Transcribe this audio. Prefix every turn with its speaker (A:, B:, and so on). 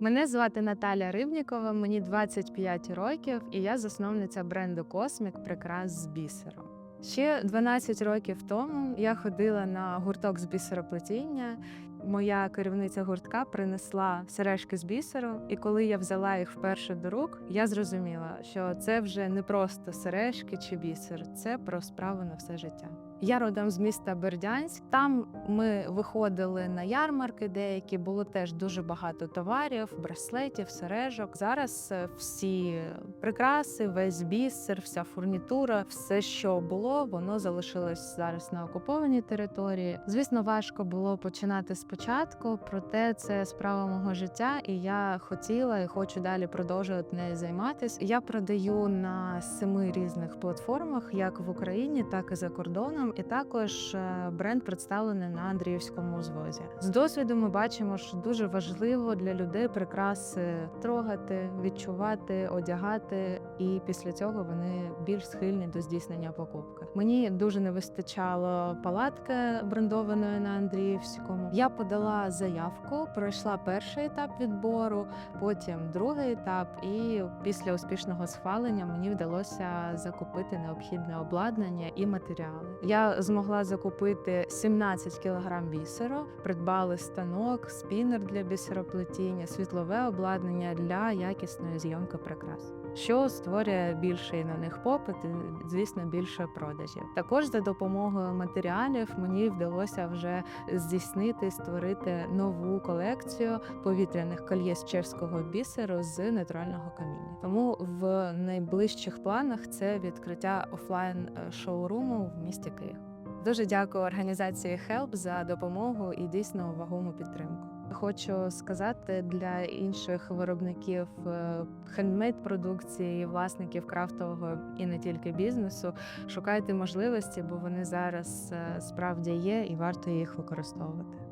A: Мене звати Наталя Рибнікова, мені 25 років, і я засновниця бренду Космік Прикрас з бісером. Ще 12 років тому я ходила на гурток з бісероплетіння. Моя керівниця гуртка принесла сережки з бісеру, і коли я взяла їх вперше до рук, я зрозуміла, що це вже не просто сережки чи бісер, це про справу на все життя. Я родом з міста Бердянськ. Там ми виходили на ярмарки, деякі було теж дуже багато товарів, браслетів, сережок. Зараз е, всі прикраси, весь бісер, вся фурнітура, все, що було, воно залишилось зараз на окупованій території. Звісно, важко було починати спочатку, проте це справа мого життя, і я хотіла і хочу далі продовжувати нею займатися. Я продаю на семи різних платформах, як в Україні, так і за кордоном. І також е, бренд представлений на Андріївському узвозі. З досвіду ми бачимо, що дуже важливо для людей прикраси трогати, відчувати, одягати, і після цього вони більш схильні до здійснення покупки. Мені дуже не вистачало палатки брендованої на Андріївському. Я подала заявку, пройшла перший етап відбору, потім другий етап, і після успішного схвалення мені вдалося закупити необхідне обладнання і матеріали. Я змогла закупити 17 кг бісеру, придбали станок, спінер для бісероплетіння, світлове обладнання для якісної зйомки прикрас. Що створює більший на них попит, і, звісно, більше продажів. Також за допомогою матеріалів мені вдалося вже здійснити створити нову колекцію повітряних кольє з чеського бісеру з натурального каміння. Тому в найближчих планах це відкриття офлайн е, шоуруму в місті Київ. Дуже дякую організації Help за допомогу і дійсно вагому підтримку. Хочу сказати для інших виробників хендмейд продукції, власників крафтового і не тільки бізнесу. Шукайте можливості, бо вони зараз е, справді є і варто їх використовувати.